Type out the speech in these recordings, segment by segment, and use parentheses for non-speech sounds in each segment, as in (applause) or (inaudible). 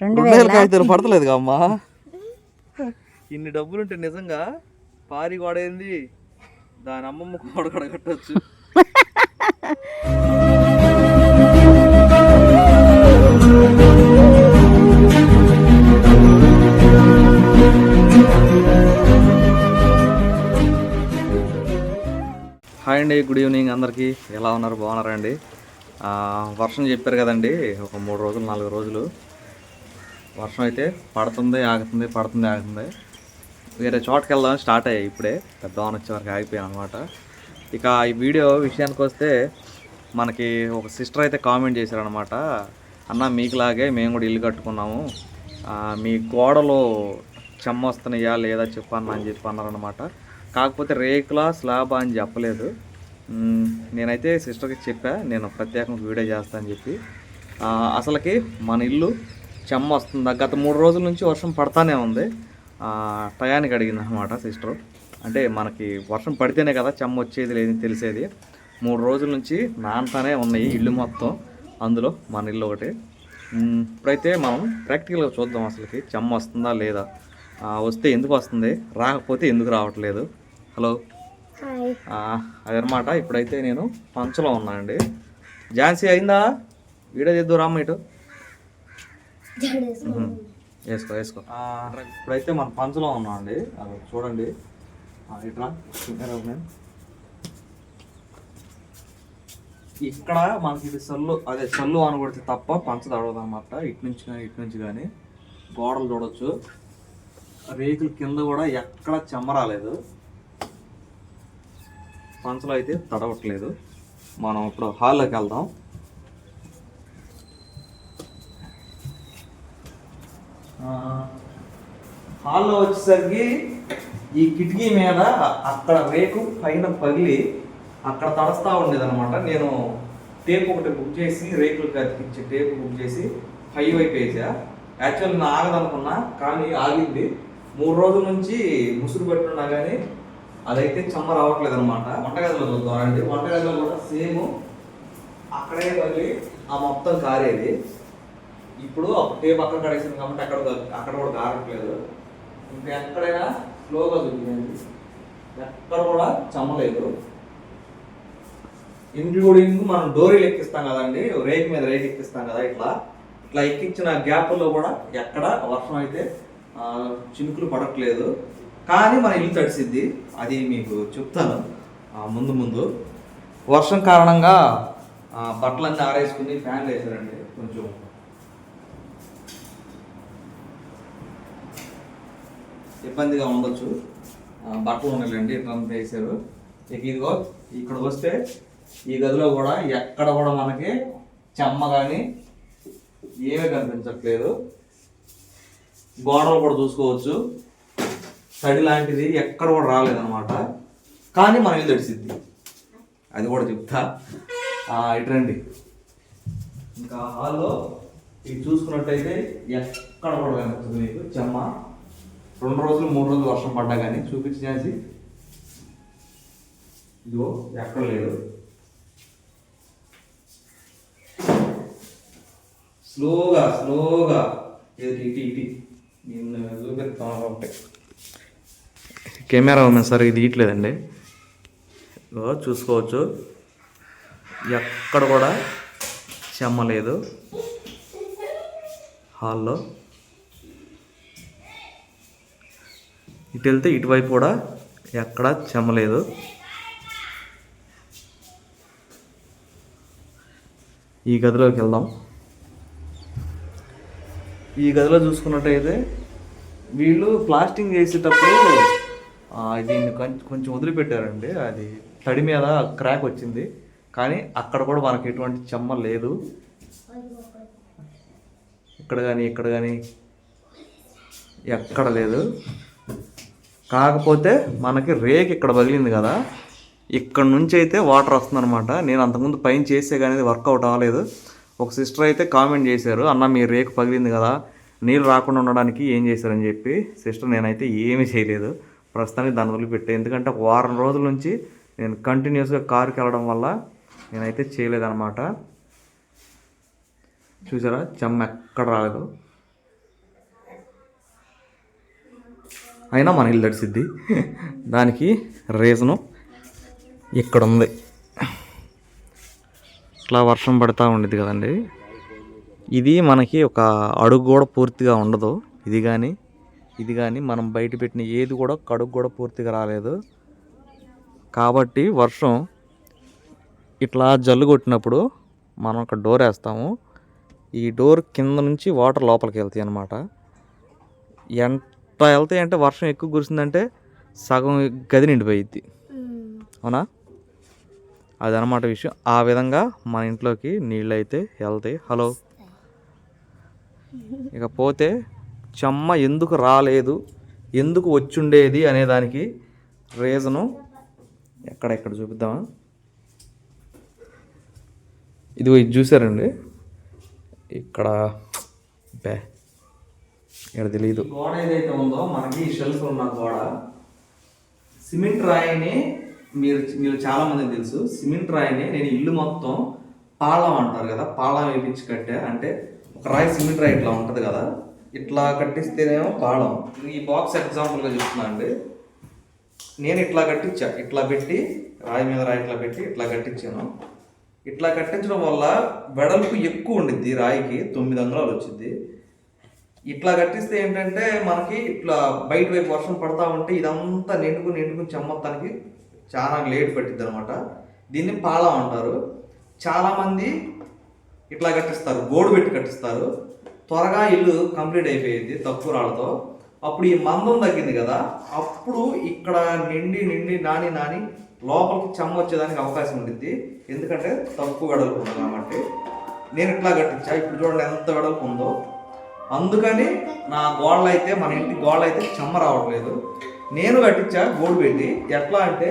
రెండు వేల? కాగితాలు పడతలేదు అమ్మా. (laughs) ఇన్ని డబ్బులుంటే నిజంగా పారి గోడైంది దాని అమ్మమ్మ గోడ కూడా కట్టచ్చు. హాయ్ అండి గుడ్ ఈవినింగ్ అందరికీ. ఎలా ఉన్నారు? బాగున్నారా అండి? ఆ, వర్షం చెప్పారు కదండి ఒక మూడు రోజులు నాలుగు రోజులు. వర్షం అయితే పడుతుంది ఆగుతుంది పడుతుంది ఆగుతుంది. వేరే చోటకి వెళ్దాం స్టార్ట్ అయ్యాయి ఇప్పుడే. పెద్ద వాన వచ్చే వరకు ఆగిపోయాను అనమాట ఇక ఈ వీడియో విషయానికి వస్తే మనకి ఒక సిస్టర్ అయితే కామెంట్ చేశారనమాట అన్న మీకులాగే మేము కూడా ఇల్లు కట్టుకున్నాము. మీ గోడలో చెమ్మొస్తున్నాయా లేదా చెప్పన్నా అని చెప్పి అన్నారనమాట కాకపోతే రేకుల స్లాబ్ అని చెప్పలేదు. నేనైతే సిస్టర్కి చెప్పా నేను ప్రత్యేకంగా వీడియో చేస్తా అని చెప్పి. అసలుకి మన ఇల్లు చెమ్మ వస్తుందా? గత మూడు రోజుల నుంచి వర్షం పడతానే ఉంది. టయానికి అడిగింది అనమాట సిస్టర్. అంటే మనకి వర్షం పడితేనే కదా చెమ్మ వచ్చేది లేదని తెలిసేది. మూడు రోజుల నుంచి నానతానే ఉన్నాయి ఇల్లు మొత్తం అందులో మన ఇల్లు ఒకటి. ఇప్పుడైతే మనం ప్రాక్టికల్గా చూద్దాం అసలుకి చెమ్మ వస్తుందా లేదా. వస్తే ఎందుకు వస్తుంది? రాకపోతే ఎందుకు రావట్లేదు? హలో. అదనమాట ఇప్పుడైతే నేను పంచలో ఉన్నా అండి ఝాన్సీ అయిందా? వీడియో చేద్దు రామ్మ ఇటు. వేసుకో వేసుకో. ఆ, ఇప్పుడైతే మన పంచలో ఉన్నాం అండి అది చూడండి. ఇట్లా. ఇక్కడ మనకి ఇది సల్లు అదే సల్లు అని కొడితే తప్ప పంచ తడవదు అనమాట ఇటు నుంచి కానీ ఇటు నుంచి కానీ గోడలు చూడొచ్చు. రేకుల కింద కూడా ఎక్కడ చెమ్మ రాలేదు. పంచలో అయితే తడవట్లేదు. మనం ఇప్పుడు హాల్లోకి వెళ్దాం. హాల్లో వచ్చేసరికి ఈ కిటికీ మీద అక్కడ రేకు పైన పగిలి అక్కడ తడస్తా ఉండేది అనమాట నేను టేప్ ఒకటి బుక్ చేసి రేకులు కతికించే టేప్ బుక్ చేసి హై వైపు వేసా. యాక్చువల్ నేను ఆగదనుకున్నా కానీ ఆగింది. మూడు రోజుల నుంచి ముసురు పెట్టున్నా కానీ అదైతే చెమ్మ రావట్లేదు అనమాట వంటగదిలో చూద్దాం అండి వంటగదిలో కూడా సేమ్. అక్కడే మళ్ళీ ఆ మొత్తం కారేది. ఇప్పుడు టేప్ అక్కడ కడేసింది కాబట్టి అక్కడ అక్కడ కూడా కారట్లేదు ఇంకా ఎక్కడైనా స్లోగా చూపించండి ఎక్కడ కూడా చమ్మలేదు ఇంక్లూడింగ్ మనం డోరీలు ఎక్కిస్తాం కదండి రేక్ మీద రేక్ ఎక్కిస్తాం కదా ఇట్లా. ఇట్లా ఎక్కించిన గ్యాప్లో కూడా ఎక్కడ వర్షం అయితే చినుకులు పడట్లేదు. కానీ మన ఇల్లు తడిసిద్ది. అది మీకు చెప్తాను. ముందు ముందు. వర్షం కారణంగా బట్టలన్నీ ఆరేసుకుని ఫ్యాన్లు వేసారండి కొంచెం ఇబ్బందిగా ఉండొచ్చు. బట్టలు ఉన్నాయండి ఇట్లా వేసారు ఇక ఇదిగో ఇక్కడ వస్తే ఈ గదిలో కూడా ఎక్కడ కూడా మనకి చెమ్మ కానీ ఏమీ కనిపించట్లేదు. గోడలు కూడా చూసుకోవచ్చు. తడి లాంటిది ఎక్కడ కూడా రాలేదనమాట కానీ మనం ఏం తడిసిద్ది. అది కూడా చెప్తా. ఇటండి ఇటు రండి. ఇంకా హాల్లో ఇది చూసుకున్నట్టయితే ఎక్కడ కూడా కనిపిస్తుంది మీకు చెమ్మ. రెండు రోజులు మూడు రోజులు వర్షం పడ్డా కానీ చూపించేసి ఇదిగో ఎక్కడ లేదు. స్లోగా స్లోగా. ఇది ఇటు ఇటు. నేను చూపిస్తాను ఒకటి. కెమెరా ఉంది సార్ ఇది ఇట్లేదండి ఇదిగో చూసుకోవచ్చు. ఎక్కడ కూడా చెమ్మ లేదు హాల్లో. ఇటు వెళ్తే ఇటువైపు కూడా ఎక్కడ చెమ్మలేదు. ఈ గదిలోకి వెళ్దాం. ఈ గదిలో చూసుకున్నట్టయితే వీళ్ళు ప్లాస్టింగ్ చేసేటప్పుడు దీన్ని కొంచెం వదిలిపెట్టారండి. అది తడి మీద క్రాక్ వచ్చింది. కానీ అక్కడ కూడా మనకి ఎటువంటి చెమ్మ లేదు. ఇక్కడ కానీ ఇక్కడ కానీ ఎక్కడ లేదు. కాకపోతే మనకి రేక్ ఇక్కడ పగిలింది కదా ఇక్కడ నుంచి అయితే వాటర్ వస్తుందన్నమాట. నేను అంతకుముందు పైన చేసే కానీ వర్కౌట్ అవ్వలేదు. ఒక సిస్టర్ అయితే కామెంట్ చేశారు అన్న మీ రేకు పగిలింది కదా నీళ్ళు రాకుండా ఉండడానికి ఏం చేశారని చెప్పి. సిస్టర్ నేనైతే ఏమీ చేయలేదు. ప్రస్తుతానికి దాని వదిలిపెట్టే. ఎందుకంటే ఒక వారం రోజుల నుంచి నేను కంటిన్యూస్గా కారుకి వెళ్ళడం వల్ల నేనైతే చేయలేదన్నమాట. చూసారా? చెమ్మ ఎక్కడ రాలేదు. అయినా మన ఇల్లు తడిసిద్ది దానికి రీజను ఇక్కడ ఉంది ఇట్లా వర్షం పడుతూ ఉండేది కదండి. ఇది మనకి ఒక అడుగు కూడా పూర్తిగా ఉండదు. ఇది కానీ ఇది కానీ మనం బయట పెట్టిన ఏది కూడా కడుగు కూడా పూర్తిగా రాలేదు. కాబట్టి వర్షం ఇట్లా జల్లు కొట్టినప్పుడు మనం ఒక డోర్ వేస్తాము. ఈ డోర్ కింద నుంచి వాటర్ లోపలికి వెళ్తాయి అన్నమాట. ఎంత వెళ్తాయి అంటే వర్షం ఎక్కువ కురిసిందంటే సగం గది నిండిపోయిద్ది. అవునా? అదనమాట విషయం. ఆ విధంగా మన ఇంట్లోకి నీళ్ళు అయితే వెళ్తాయి. హలో? ఇకపోతే చెమ్మ ఎందుకు రాలేదు? ఎందుకు వచ్చుండేది అనే దానికి రీజను ఎక్కడెక్కడ చూపిద్దామా? ఇదిగో ఇది చూసారండి. ఇక్కడ బే ఇక్కడ తెలియదు గోడ ఏదైతే ఉందో మనకి షెల్ఫ్ ఉన్న గోడ సిమెంట్ రాయిని మీరు మీరు చాలా మందికి తెలుసు. సిమెంట్ రాయిని నేను ఇల్లు మొత్తం పాళం అంటారు కదా పాళం వేపించి కట్టా అంటే ఒక రాయి సిమెంట్ రాయి ఇట్లా ఉంటుంది కదా ఇట్లా కట్టిస్తేనేమో పాళం. ఈ బాక్స్ ఎగ్జాంపుల్గా చెప్తున్నా అండి. నేను ఇట్లా కట్టించా ఇట్లా పెట్టి రాయి మీద రాయి ఇట్లా పెట్టి ఇట్లా కట్టించాను. ఇట్లా కట్టించడం వల్ల వెడల్పు ఎక్కువ ఉండిద్ది రాయికి తొమ్మిది అంగుళాలు వచ్చింది ఇట్లా కట్టిస్తే ఏంటంటే మనకి ఇట్లా బయట వైపు వర్షం పడతా ఉంటే ఇదంతా నిండుకుని నిండుకుని చెమ్మత్తానికి చాలా లేట్ పట్టిద్ది అనమాట దీన్ని పాళం అంటారు. చాలామంది ఇట్లా కట్టిస్తారు. గోడు పెట్టి కట్టిస్తారు. త్వరగా ఇల్లు కంప్లీట్ అయిపోయింది తక్కువ రాళ్ళతో. అప్పుడు ఈ మందం తగ్గింది కదా అప్పుడు ఇక్కడ నిండి నిండి నాని నాని లోపలికి చెమ్మ వచ్చేదానికి అవకాశం ఉండిద్ది. ఎందుకంటే తక్కువ వెడల్పు ఉంది కాబట్టి నేను ఇట్లా కట్టించా ఇప్పుడు చూడండి ఎంత వెడల్పు ఉందో. అందుకని నా గోడలు అయితే మన ఇంటి గోడలు అయితే చెమ్మ రావట్లేదు. నేను కట్టించా గోడు పెట్టి. ఎట్లా అంటే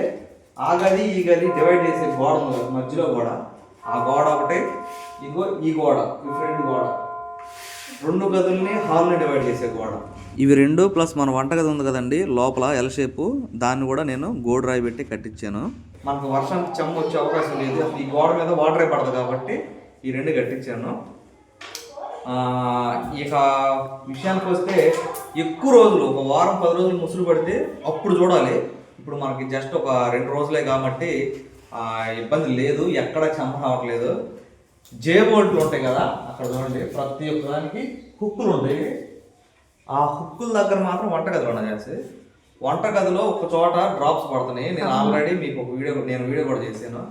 ఆ గది ఈ గది డివైడ్ చేసే గోడ మధ్యలో గోడ. ఆ గోడ ఒకటే ఇగో ఈ గోడ ఈ ఫ్రంట్ గోడ. రెండు గదుల్ని హాల్ని డివైడ్ చేసే గోడ. ఇవి రెండు ప్లస్ మన వంటగది ఉంది కదండి లోపల ఎల్ షేపు దాన్ని కూడా నేను గోడ రాయి పెట్టి కట్టించాను. మనకు వర్షం చెమ్మ వచ్చే అవకాశం లేదు. ఈ గోడ మీద వాటరే పడదు కాబట్టి ఈ రెండు కట్టించాను. ఇక విషయానికి వస్తే ఎక్కువ రోజులు ఒక వారం పది రోజులు ముసురు పడితే అప్పుడు చూడాలి. ఇప్పుడు మనకి జస్ట్ ఒక రెండు రోజులే కాబట్టి ఇబ్బంది లేదు ఎక్కడ చెమ్మ రావట్లేదు. జే బోల్ట్లు ఉంటాయి కదా అక్కడ చూడండి ప్రతి ఒక్క దానికి హుక్కులు ఉంటాయి. ఆ హుక్కుల దగ్గర మాత్రం వంటగదిలో చేసి వంటగదిలో ఒక చోట డ్రాప్స్ పడుతున్నాయి. నేను ఆల్రెడీ మీకు ఒక వీడియో నేను వీడియో కూడా చేశాను.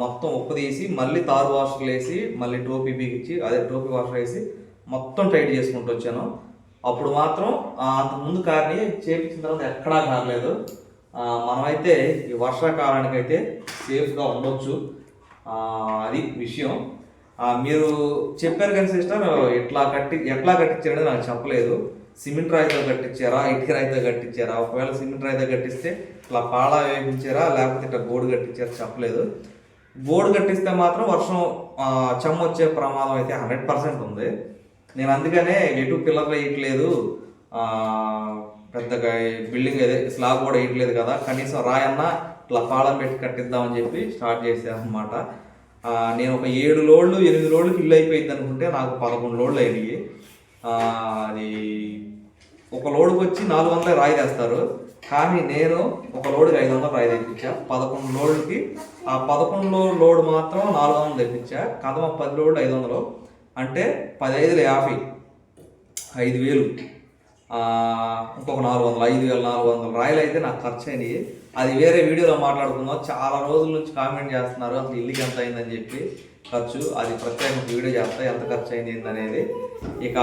మొత్తం ఉప్పు తీసి మళ్ళీ తారు వాషర్లు వేసి మళ్ళీ టోపీ బిగించి అదే టోపీ వాషర్ వేసి మొత్తం టైట్ చేసుకుంటూ వచ్చాను. అప్పుడు మాత్రం అంతకుముందు ముందు కార్ని చేపించిన తర్వాత ఎక్కడా కారలేదు మనమైతే ఈ వర్షాకాలానికి అయితే సేఫ్గా ఉండొచ్చు. అది విషయం. మీరు చెప్పారు కానీ సిస్టర్ ఎట్లా కట్టి ఎట్లా కట్టించారనేది నాకు చెప్పలేదు. సిమెంట్ రాయితో కట్టించారా ఇటుక రాయితో కట్టించారా? ఒకవేళ సిమెంట్ రాయితో కట్టిస్తే ఇట్లా పాళ వేయించారా లేకపోతే ఇట్లా బోర్డు కట్టించారా చెప్పలేదు. బోర్డు కట్టిస్తే మాత్రం వర్షం చెమ్మ వచ్చే ప్రమాదం అయితే హండ్రెడ్ పర్సెంట్ ఉంది. నేను అందుకనే ఎటు పిల్లర్లు వేయట్లేదు. పెద్దగా బిల్డింగ్ అదే స్లాబ్ కూడా వేయట్లేదు కదా. కనీసం రాయన్నా ఇట్లా పాళం పెట్టి కట్టిద్దామని చెప్పి స్టార్ట్ చేసాను అనమాట నేను ఒక ఏడు లోడ్లు ఎనిమిది లోడ్లు ఇల్లు అయిపోయింది అనుకుంటే నాకు పదకొండు లోడ్లు అయినాయి. అది ఒక లోడ్కి వచ్చి నాలుగు వందలే రాయి తెస్తారు కానీ నేను ఒక లోడ్కి ఐదు వందలు రాయి తెప్పించా. పదకొండు లోడ్లకి ఆ పదకొండు లోడ్ మాత్రం నాలుగు వందలు తెప్పించా. కదమ పది లోడ్ ఐదు వందలు. అంటే పదహైదుల యాభై ఐదు వేలు. ఇంకొక నాలుగు వందలు ఐదు వేలు నాలుగు వందలు రాయలు అయితే నాకు ఖర్చు అయినాయి అది వేరే వీడియోలో మాట్లాడుకుందాం. చాలా రోజుల నుంచి కామెంట్ చేస్తున్నారు. అసలు ఇల్లుకి ఎంత అయిందని చెప్పి ఖర్చు అది ప్రత్యేక వీడియో చేస్తా. ఎంత ఖర్చు అయింది ఏందనేది ఇక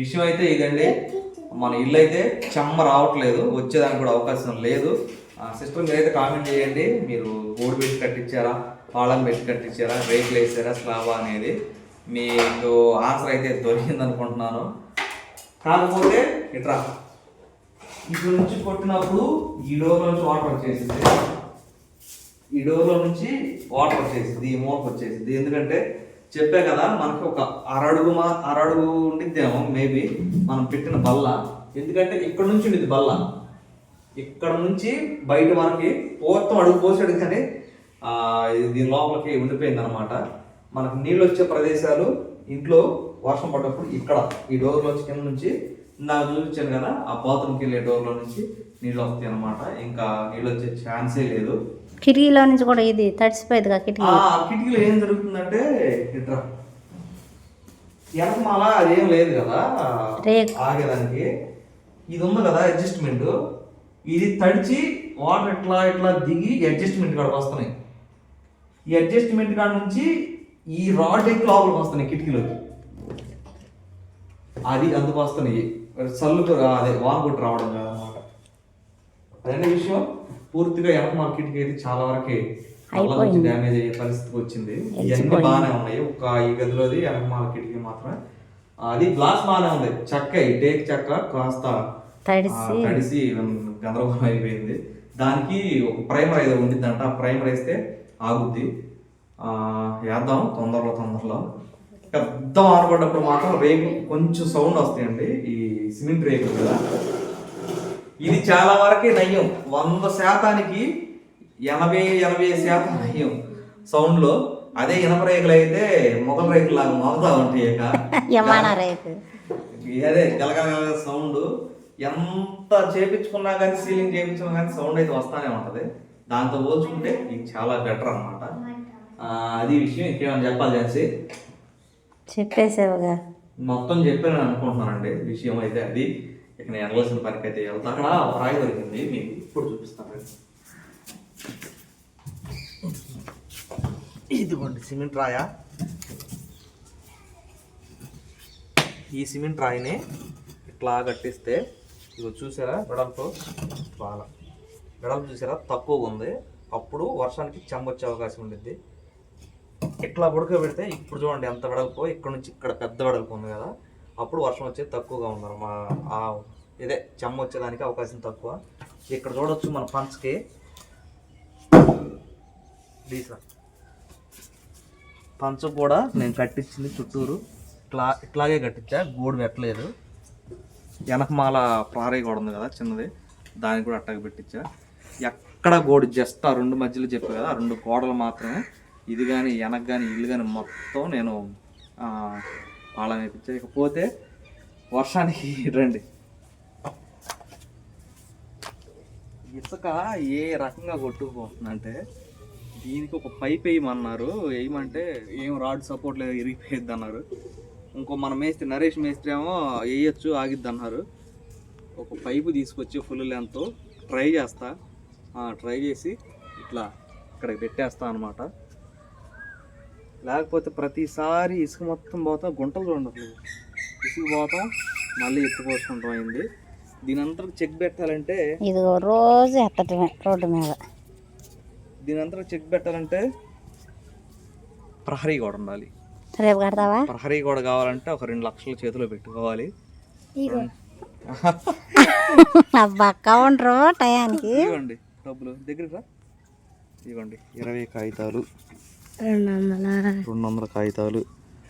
విషయం అయితే ఇదండి. మన ఇల్లు అయితే చెమ్మ రావట్లేదు వచ్చేదానికి కూడా అవకాశం లేదు. సిస్టర్ మీరైతే కామెంట్ చేయండి. మీరు ఓడి పెట్టి కట్టించారా? పాలం పెట్టి కట్టించారా? రేకులు వేసారా? స్లాబా అనేది? మీకు ఆన్సర్ అయితే దొరికింది అనుకుంటున్నాను కాకపోతే ఇట్రా. ఇటు నుంచి కొట్టినప్పుడు ఈ డోర్ నుంచి వాటర్ వచ్చేసింది. ఈ డోర్లో నుంచి వాటర్ వచ్చేసింది ఈ మూలకు వచ్చేసింది. ఎందుకంటే చెప్పే కదా మనకు ఒక అరడుగు మా అరడుగు ఉండిద్దేమో మేబీ మనం పెట్టిన బల్ల. ఎందుకంటే ఇక్కడ నుంచి ఉండిద్ది బల్ల. ఇక్కడ నుంచి బయట మనకి పూర్తం అడుగు పోసాడు కానీ ఇది దీని లోపలికి ఉండిపోయింది అనమాట మనకు నీళ్ళు వచ్చే ప్రదేశాలు ఇంట్లో వర్షం పడ్డప్పుడు ఇక్కడ ఈ డోర్లో కింద నుంచి నాకు చూపించాను కదా ఆ బాత్రూమ్కి వెళ్ళే డోర్లో నుంచి నీళ్ళు వస్తాయి అనమాట ఇంకా నీళ్ళు వచ్చే ఛాన్సే లేదు. కిటికీలో నుంచి కూడా ఇది తడిసిపోయేదిగా కిటికీ? కిటికీలో ఏం జరుగుతుందంటే ఇట్రా. వెనకమాల అదేం లేదు కదా. ఆగేదానికి. ఇది ఉంది కదా అడ్జస్ట్మెంట్. ఇది తడిచి వాటర్ ఇట్లా ఇట్లా దిగి అడ్జస్ట్మెంట్ కాడకు వస్తున్నాయి. ఈ అడ్జస్ట్మెంట్ కాడ నుంచి ఈ రాడ్ ఎక్కి లోపలికి వస్తున్నాయి కిటికీలోకి. అది అందుకు వస్తున్నాయి. చల్లుకు రా- అదే వాన్ కొట్టి రావడం కాదనమాట. అదే విషయం? పూర్తిగా వెనకమాల కిటికీ అయితే చాలా వరకు డ్యామేజ్ అయ్యే పరిస్థితికి వచ్చింది. ఇవన్నీ బాగానే ఉన్నాయి. ఒక ఈ గదిలోది వెనకమాల కిటికీ మాత్రమే అది గ్లాస్ బాగానే ఉంది. చెక్క ఈ టేక్ చెక్క కాస్త తడిసి. గందరగోళం అయిపోయింది. దానికి ఒక ప్రైమర్ ఏదో ఉండిద్దంట. ఆ ప్రైమర్ వేస్తే ఆగుద్ది. ఆ, వేద్దాం. తొందరలో తొందరలో. పెద్ద వానపడ్డప్పుడు మాత్రం రేకు కొంచెం సౌండ్ వస్తాయండి. ఈ సిమెంట్ రేకులు కదా. ఇది చాలా వరకే నయ్యం. వంద శాతానికి ఎనభై ఎనభై శాతం నయ్యం. సౌండ్లో అదే ఇనప రేకులు అయితే మొగల రేకులు లాగా మోగుతా ఉంటాయి అదే గలగల సౌండ్ ఎంత చేపించుకున్నా కానీ సీలింగ్ చేయించుకున్నా కానీ సౌండ్ అయితే వస్తానే ఉంటది. దాంతో పోల్చుకుంటే ఇది చాలా బెటర్ అనమాట అది విషయం ఇంకేమైనా చెప్పాలి చేసి చెప్పేసావుగా. మొత్తం చెప్పాను అనుకుంటున్నానండి. విషయం అయితే అది. ఇక నేను వెళ్ళాల్సిన పనికి అయితే వెళ్తా. అక్కడ రాయి దొరికింది. మీకు ఇప్పుడు చూపిస్తాను. ఇదిగోండి సిమెంట్ రాయా? ఈ సిమెంట్ రాయిని ఇట్లా కట్టిస్తే ఇదిగో చూసారా? వెడల్పు బాగా. వెడల్పు చూసారా? తక్కువగా ఉంది. అప్పుడు వర్షానికి చెమ్మొచ్చే అవకాశం ఉండిద్ది. ఇట్లా ఉడకబెడితే ఇప్పుడు చూడండి ఎంత వెడల్పు. ఇక్కడ నుంచి ఇక్కడ పెద్ద వెడల్పు ఉంది కదా. అప్పుడు వర్షం వచ్చేది తక్కువగా ఉన్నారు మా ఆ ఇదే చెమ్మ వచ్చేదానికి అవకాశం తక్కువ. ఇక్కడ చూడొచ్చు మన పంచ్కి. డీసా పంచ కూడా నేను కట్టించింది చుట్టూరు. ఇట్లా ఇట్లాగే కట్టించా గోడు పెట్టలేదు. వెనకమాల ప్రారీ కూడా ఉంది కదా చిన్నది. దానికి కూడా అట్టగా పెట్టించా. ఎక్కడ గోడు? జస్ట్ ఆ రెండు మధ్యలో చెప్పా కదా ఆ రెండు గోడలు మాత్రమే. ఇది కానీ వెనక కానీ ఇల్లు కానీ మొత్తం నేను పాళం వేయించా వర్షానికి రండి. ఇసుక ఏ రకంగా కొట్టుకుపోతుందంటే దీనికి ఒక పైప్ వేయమన్నారు. వేయమంటే ఏం రాడ్ సపోర్ట్ లేదు ఇరిగిపోయిద్ది అన్నారు ఇంకో మన మేస్త్రి నరేష్ మేస్త్రి ఏమో వేయచ్చు ఆగిద్ది అన్నారు ఒక పైపు తీసుకొచ్చి ఫుల్ లెంత్ ట్రై చేస్తా. ట్రై చేసి ఇట్లా ఇక్కడికి పెట్టేస్తా అనమాట లేకపోతే ప్రతిసారి ఇసుక మొత్తం పోతాం గుంటలు చూడండి ఇసుక పోతాం మళ్ళీ ఎత్తుకోసుకుంటాం అయింది. దీని అంతా చెక్ పెట్టాలంటే ఇదిగో రోజు ఎత్తటమే రోడ్డు మీద. దీని అంతా చెక్ పెట్టాలంటే ప్రహరీ గోడ ఉండాలి. రేపు కడతావా? ప్రహరీ గోడ కావాలంటే ఒక రెండు లక్షల చేతిలో పెట్టుకోవాలి. అబ్బా కౌంటరు టయానికి. ఇవ్వండి డబ్బులు. దగ్గర ఇవ్వండి ఇరవై కాగితాలు. రెండు వందల కాగితాలు.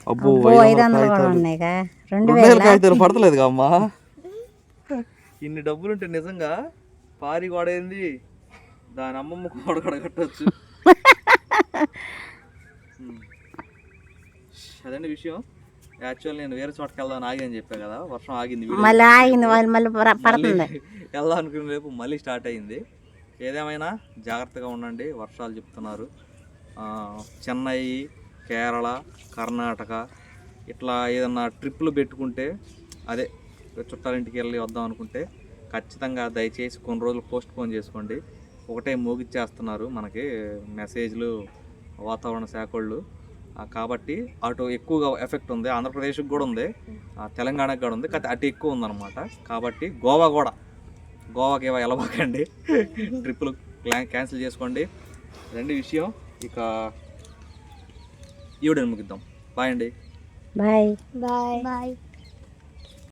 అబ్బో ఐదు వందల కాగితాలు. పడతలేదు అమ్మా? ఇన్ని డబ్బులుంటే నిజంగా పారి గోడ ఏంది దాని అమ్మమ్మ గోడ కూడా కట్టచ్చు. (laughs) అదండి విషయం. యాక్చువల్ నేను వేరే చోటకి వెళ్దాం ఆగి అని చెప్పా కదా వర్షం ఆగింది మళ్ళీ ఆగింది మళ్ళీ మళ్ళీ పడ- పడుతుంది. వెళ్దాం అనుకునే రేపు మళ్ళీ స్టార్ట్ అయింది. ఏదేమైనా జాగ్రత్తగా ఉండండి వర్షాలు చెప్తున్నారు. చెన్నై కేరళ కర్ణాటక ఇట్లా ఏదన్నా ట్రిప్పులు పెట్టుకుంటే అదే చుట్టాలింటికి వెళ్ళి వద్దాం అనుకుంటే ఖచ్చితంగా దయచేసి కొన్ని రోజులు పోస్ట్ పోన్ చేసుకోండి. ఒకటే మోగిచ్చేస్తున్నారు మనకి మెసేజ్లు వాతావరణ శాఖ వాళ్ళు కాబట్టి అటు ఎక్కువగా ఎఫెక్ట్ ఉంది. ఆంధ్రప్రదేశ్కి కూడా ఉంది. ఆ, తెలంగాణకి కూడా ఉంది. కాకపోతే అటు ఎక్కువ ఉందన్నమాట. కాబట్టి గోవా కూడా. గోవాకి ఏవో వెళ్ళబాకండి. (laughs) ట్రిప్పులు క్యాన్సిల్ చేసుకోండి. రెండు విషయం. ఇక ఈవిడని ముగిద్దాం. బాయ్ అండి. బాయ్. బాయ్. బాయ్.